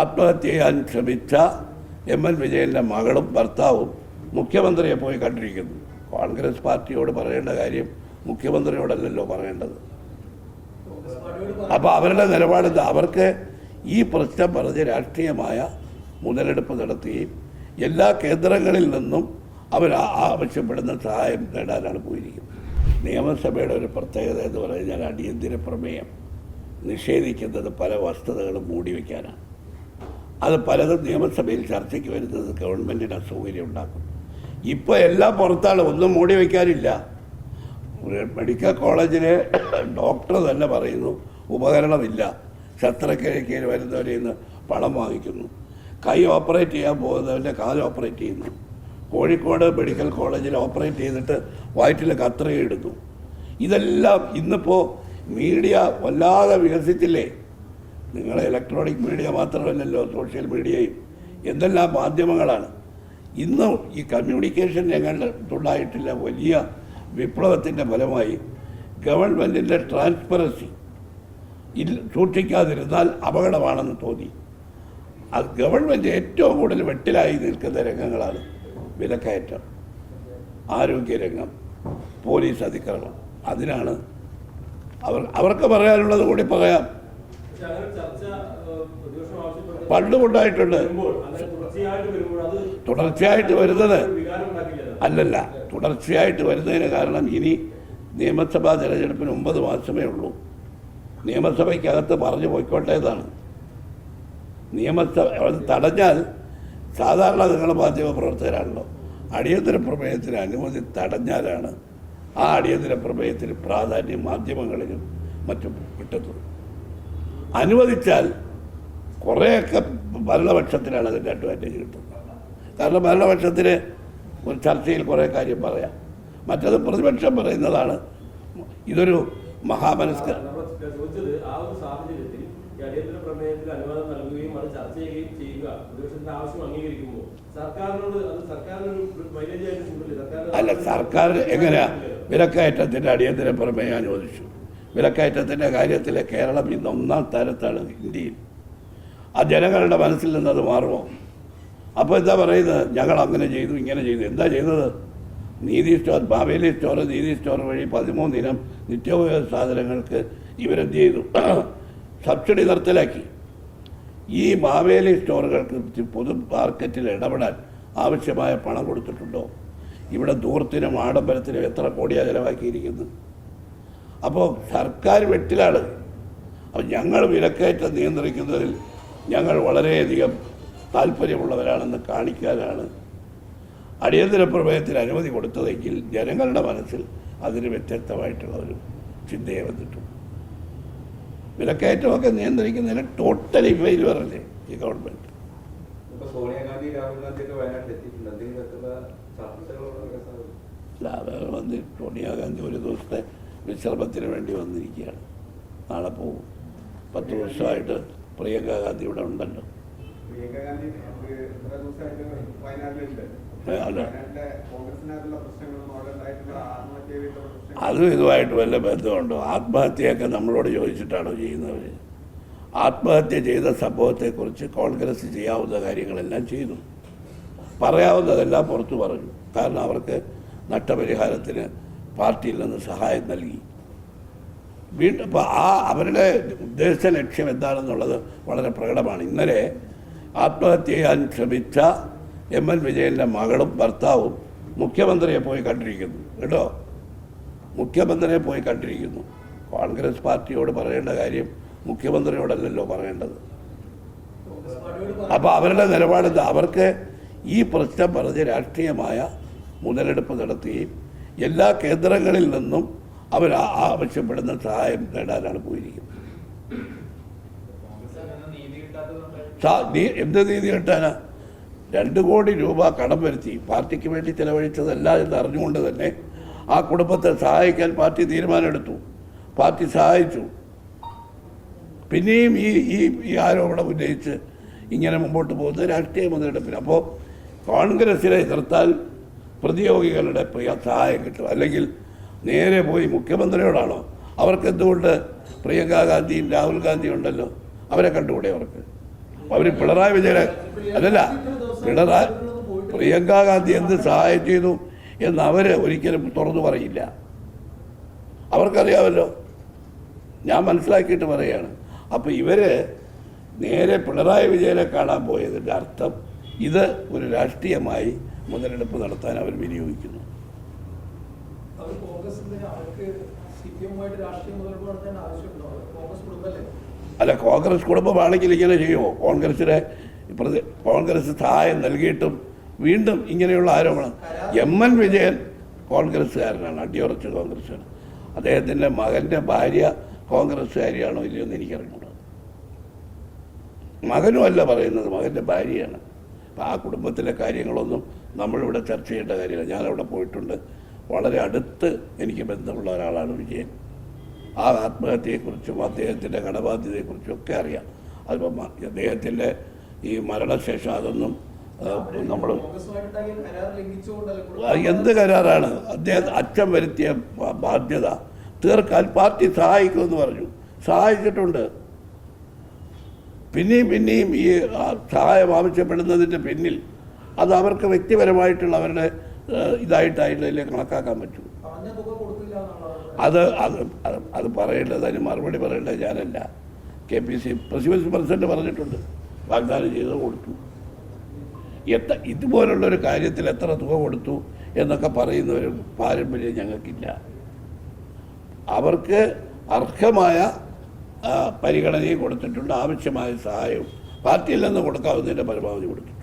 ആത്മഹത്യ ചെയ്യാൻ ശ്രമിച്ച എം എൻ വിജയന്റെ മകളും ഭർത്താവും മുഖ്യമന്ത്രിയെ പോയി കണ്ടിരിക്കുന്നു. കോൺഗ്രസ് പാർട്ടിയോട് പറയേണ്ട കാര്യം മുഖ്യമന്ത്രിയോടല്ലല്ലോ പറയേണ്ടത്. അപ്പോൾ അവരുടെ നിലപാട് അവർക്ക് ഈ പ്രശ്നം പറഞ്ഞ് രാഷ്ട്രീയമായ മുതലെടുപ്പ് നടത്തുകയും എല്ലാ കേന്ദ്രങ്ങളിൽ നിന്നും അവർ ആവശ്യപ്പെടുന്ന സഹായം നേടാനാണ് പോയിരിക്കുന്നത്. നിയമസഭയുടെ ഒരു പ്രത്യേകത എന്ന് പറഞ്ഞാൽ അടിയന്തര പ്രമേയം. നിഷേധിക്കുന്നത് പല വസ്തുതകളും മൂടി വയ്ക്കാനാണ് അത് പലതും നിയമസഭയിൽ ചർച്ചയ്ക്ക് വരുന്നത് ഗവൺമെന്റിന് അസൗകര്യം ഉണ്ടാക്കും. ഇപ്പോൾ എല്ലാ പുറത്താണ് ഒന്നും മൂടി വയ്ക്കാനില്ല. മെഡിക്കൽ കോളേജിലെ ഡോക്ടർ തന്നെ പറയുന്നു ഉപകരണമില്ല. ശസ്ത്രക്രിയയ്ക്ക് വരുന്നവരിൽ നിന്ന് പണം വാങ്ങിക്കുന്നു. കൈ ഓപ്പറേറ്റ് ചെയ്യാൻ പോകുന്നവന്റെ കാൽ ഓപ്പറേറ്റ് ചെയ്യുന്നു. കോഴിക്കോട് മെഡിക്കൽ കോളേജിൽ ഓപ്പറേറ്റ് ചെയ്തിട്ട് വയറ്റിൽ കത്രയിടുന്നു ഇതെല്ലാം ഇന്നിപ്പോൾ മീഡിയ വല്ലാതെ വികസിച്ചില്ലേ? നിങ്ങൾ ഇലക്ട്രോണിക് മീഡിയ മാത്രമല്ലല്ലോ സോഷ്യൽ മീഡിയയും എന്തെല്ലാം മാധ്യമങ്ങളാണ്. ഇന്ന് ഈ കമ്മ്യൂണിക്കേഷൻ രംഗത്തുണ്ടായിട്ടില്ല വലിയ വിപ്ലവത്തിന്റെ ഫലമായി ഗവൺമെന്റിന്റെ ട്രാൻസ്പെറൻസി ഇല്ല സൂക്ഷിക്കാതിരുന്നാൽ അപകടമാണെന്ന് തോന്നി. അത് ഗവൺമെന്റ് ഏറ്റവും കൂടുതൽ വെട്ടിലായി നിൽക്കുന്ന രംഗങ്ങളാണ് വിലക്കയറ്റം ആരോഗ്യരംഗം പോലീസ് അതിക്രമം അതിനാണ് അവർ അവർക്ക് പറയാനുള്ളത് കൂടി പറയാം. പണ്ടും ഉണ്ടായിട്ടുണ്ട് വരുമ്പോൾ തുടർച്ചയായിട്ട് വരുന്നത് അല്ലല്ല തുടർച്ചയായിട്ട് വരുന്നതിന് കാരണം ഇനി നിയമസഭാ തിരഞ്ഞെടുപ്പിന് ഒമ്പത് മാസമേ ഉള്ളൂ. നിയമസഭയ്ക്കകത്ത് പറഞ്ഞു പോയിക്കോട്ടേതാണ് നിയമസഭ തടഞ്ഞാൽ സാധാരണ നിങ്ങൾ മാധ്യമ പ്രവർത്തകരാണല്ലോ. അടിയന്തര പ്രമേയത്തിന് അനുമതി തടഞ്ഞാലാണ് ആ അടിയന്തര പ്രമേയത്തിന് പ്രാധാന്യം മാധ്യമങ്ങളിലും മറ്റും കിട്ടുന്നത് അനുവദിച്ചാൽ കുറേയൊക്കെ ഭരണപക്ഷത്തിനാണ് അതിന്റെ അഡ്വാന്റേജ് കിട്ടുന്നത്. കാരണം ഭരണപക്ഷത്തിന് ഒരു ചർച്ചയിൽ കുറേ കാര്യം പറയാം. മറ്റത് പ്രതിപക്ഷം പറയുന്നതാണ് ഇതൊരു മഹാമനസ്കർ അടിയന്തര പ്രമേയത്തിൽ അനുവാദം നൽകുകയും അത് ചർച്ച ചെയ്യുകയും ചെയ്യുക പ്രതിപക്ഷത്തിന്റെ ആവശ്യം അംഗീകരിക്കുമ്പോൾ സർക്കാരിനോട് അത് സർക്കാരിനൊരു മൈലേജ് ആയിട്ട് കൂടുതൽ അല്ല സർക്കാർ എങ്ങനെയാ വിലക്കയറ്റത്തിന്റെ അടിയന്തര പ്രമേയം അനുവദിച്ചു? വിലക്കയറ്റത്തിന്റെ കാര്യത്തിൽ കേരളം ഇന്ന് ഒന്നാം സ്ഥാനത്താണ് ഇന്ത്യയിൽ. ആ ജനങ്ങളുടെ മനസ്സിൽ നിന്ന് അത് മാറുമോ? അപ്പോൾ എന്താ പറയുന്നത്? ഞങ്ങൾ അങ്ങനെ ചെയ്തു ഇങ്ങനെ ചെയ്തു. എന്താ ചെയ്തത്? നീതി സ്റ്റോർ ബാബേലി സ്റ്റോർ നീതി സ്റ്റോർ വഴി പതിമൂന്നിനം നിത്യോപയോഗ സാധനങ്ങൾക്ക് ഇവരെന്ത് ചെയ്തു? സബ്സിഡി നിർത്തലാക്കി. ഈ മാവേലി സ്റ്റോറുകൾക്ക് പൊതു മാർക്കറ്റിൽ ഇടപെടാൻ ആവശ്യമായ പണം കൊടുത്തിട്ടുണ്ടോ? ഇവിടെ ദൂരത്തിനും ആഡംബരത്തിനും എത്ര കോടിയാണ് ചിലവാക്കിയിരിക്കുന്നത്? അപ്പോൾ സർക്കാർ വെട്ടിലാണ്. അപ്പോൾ ഞങ്ങൾ വിലക്കയറ്റം നിയന്ത്രിക്കുന്നതിൽ ഞങ്ങൾ വളരെയധികം താല്പര്യമുള്ളവരാണെന്ന് കാണിക്കാനാണ്. അടിയന്തര പ്രമേയത്തിന് അനുമതി കൊടുത്തതെങ്കിൽ ജനങ്ങളുടെ മനസ്സിൽ അതിന് വ്യത്യസ്തമായിട്ടുള്ള ഒരു ചിന്തയെ വന്നിട്ടുണ്ട് വിലക്കയറ്റമൊക്കെ നിയന്ത്രിക്കുന്നതിന് ടോട്ടലി അല്ലേ ഈ ഗവൺമെന്റ് സോണിയാഗാന്ധി രാഹുൽ ഗാന്ധി ഒക്കെ വയനാട്ടിലെത്തിയിട്ടുണ്ട് എന്തെങ്കിലും ചർച്ചകളൊക്കെ സാധിക്കും വന്ന് സോണിയാഗാന്ധി ഒരു ദിവസത്തെ വിശ്രമത്തിന് വേണ്ടി വന്നിരിക്കുകയാണ്. നാളെ പോകും. പത്ത് വർഷമായിട്ട് പ്രിയങ്ക ഗാന്ധി ഇവിടെ ഉണ്ടല്ലോ. അല്ല. അതും ഇതുമായിട്ട് വല്ല ബന്ധമുണ്ടോ? ആത്മഹത്യയൊക്കെ നമ്മളോട് ചോദിച്ചിട്ടാണോ ചെയ്യുന്നവർ ആത്മഹത്യ ചെയ്ത സംഭവത്തെക്കുറിച്ച് കോൺഗ്രസ് ചെയ്യാവുന്ന കാര്യങ്ങളെല്ലാം ചെയ്തു. പറയാവുന്നതെല്ലാം പുറത്തു പറഞ്ഞു. കാരണം അവർക്ക് നഷ്ടപരിഹാരത്തിന് പാർട്ടിയിൽ നിന്ന് സഹായം നൽകി. വീണ്ടും അപ്പോൾ ആ അവരുടെ ഉദ്ദേശ ലക്ഷ്യം എന്താണെന്നുള്ളത് വളരെ പ്രകടമാണ്. ഇന്നലെ ആത്മഹത്യ ചെയ്യാൻ ശ്രമിച്ച എം എൻ വിജയന്റെ മകളും ഭർത്താവും മുഖ്യമന്ത്രിയെ പോയി കണ്ടിരിക്കുന്നു. കേട്ടോ? മുഖ്യമന്ത്രിയെ പോയി കണ്ടിരിക്കുന്നു. കോൺഗ്രസ് പാർട്ടിയോട് പറയേണ്ട കാര്യം മുഖ്യമന്ത്രിയോടല്ലല്ലോ പറയേണ്ടത്. അപ്പോൾ അവരുടെ നിലപാടെന്താ? അവർക്ക് ഈ പ്രശ്നം പറഞ്ഞ് രാഷ്ട്രീയമായ മുതലെടുപ്പ് നടത്തുകയും എല്ലാ കേന്ദ്രങ്ങളിൽ നിന്നും അവർ ആവശ്യപ്പെടുന്ന സഹായം നേടാനാണ് പോയിരിക്കുന്നത്. എന്ത് നീതി കിട്ടാനാ? രണ്ട് കോടി രൂപ കടം വരുത്തി. പാർട്ടിക്ക് വേണ്ടി ചിലവഴിച്ചതല്ല എന്ന് അറിഞ്ഞുകൊണ്ട് തന്നെ ആ കുടുംബത്തെ സഹായിക്കാൻ പാർട്ടി തീരുമാനമെടുത്തു. പാർട്ടി സഹായിച്ചു. പിന്നെയും ഈ ഈ ഈ ആരോപണം ഉന്നയിച്ച് ഇങ്ങനെ മുമ്പോട്ട് പോകുന്നത് രാഷ്ട്രീയ മുതലെടുപ്പിന് അപ്പോൾ കോൺഗ്രസിനെ എതിർത്താൽ പ്രതിയോഗികളുടെ സഹായം കിട്ടും. അല്ലെങ്കിൽ നേരെ പോയി മുഖ്യമന്ത്രിയോടാണോ? അവർക്ക് എന്തുകൊണ്ട് പ്രിയങ്ക ഗാന്ധിയും രാഹുൽ ഗാന്ധിയും ഉണ്ടല്ലോ? അവരെ കണ്ടുകൂടെ അവർക്ക്? അവർ പിണറായി വിജയനെ അല്ലല്ല പിണറായി പ്രിയങ്ക ഗാന്ധി എന്ത് സഹായം ചെയ്തു എന്ന് അവർ ഒരിക്കലും തുറന്നു പറയില്ല. അവർക്കറിയാമല്ലോ. ഞാൻ മനസ്സിലാക്കിയിട്ട് പറയുകയാണ് അപ്പോൾ ഇവർ നേരെ പിണറായി വിജയനെ കാണാൻ പോയതിന്റെ അർത്ഥം ഇത് ഒരു രാഷ്ട്രീയമായി മുതലെടുപ്പ് നടത്താൻ അവർ വിനിയോഗിക്കുന്നു. അല്ല കോൺഗ്രസ് കുടുംബമാണെങ്കിൽ ഇങ്ങനെ ചെയ്യുമോ കോൺഗ്രസിനെ കോൺഗ്രസ് സഹായം നൽകിയിട്ടും വീണ്ടും ഇങ്ങനെയുള്ള ആരോപണം. എം എൻ വിജയൻ കോൺഗ്രസ്സുകാരനാണ് അടിയുറച്ച കോൺഗ്രസ്സാണ് അദ്ദേഹത്തിന്റെ മകന്റെ ഭാര്യ കോൺഗ്രസ്സുകാരിയാണോ ഇല്ലയോ എന്ന് എനിക്കറിഞ്ഞൂടാ. മകനും അല്ല പറയുന്നത് മകന്റെ ഭാര്യയാണ്. അപ്പം ആ കുടുംബത്തിലെ കാര്യങ്ങളൊന്നും നമ്മളിവിടെ ചർച്ച ചെയ്യേണ്ട കാര്യമില്ല. ഞാനവിടെ പോയിട്ടുണ്ട്. വളരെ അടുത്ത് എനിക്ക് ബന്ധമുള്ള ഒരാളാണ് വിജയൻ. ആ ആത്മഹത്യയെക്കുറിച്ചും അദ്ദേഹത്തിന്റെ കടബാധ്യതയെക്കുറിച്ചും ഒക്കെ അറിയാം. അതിപ്പം അദ്ദേഹത്തിന്റെ ഈ മരണശേഷം അതൊന്നും നമ്മൾ എന്ത് കരാറാണ്? അദ്ദേഹം അച്ഛൻ വരുത്തിയ ബാധ്യത. തീർക്കാൻ പാർട്ടി സഹായിക്കുമെന്ന് പറഞ്ഞു. സഹായിച്ചിട്ടുണ്ട്. പിന്നെയും പിന്നെയും ഈ സഹായം ആവശ്യപ്പെടുന്നതിന്റെ പിന്നിൽ അത് അവർക്ക് വ്യക്തിപരമായിട്ടുള്ള അവരുടെ ഇതായിട്ടായിട്ടല്ലേ കണക്കാക്കാൻ പറ്റൂ. അത് അത് അത് പറയേണ്ടത് അതിന് മറുപടി പറയേണ്ടത് ഞാനല്ല. K P C presidents president പറഞ്ഞിട്ടുണ്ട് വാഗ്ദാനം ചെയ്ത് കൊടുത്തു. എത്ര ഇതുപോലുള്ളൊരു കാര്യത്തിൽ എത്ര തുക കൊടുത്തു എന്നൊക്കെ പറയുന്ന ഒരു പാരമ്പര്യം ഞങ്ങൾക്കില്ല. അവർക്ക് അർഹമായ പരിഗണനയും കൊടുത്തിട്ടുണ്ട്. ആവശ്യമായ സഹായവും. പാർട്ടിയിൽ നിന്ന് കൊടുക്കാവുന്നതിന്റെ പരമാവധി കൊടുത്തിട്ടുണ്ട്.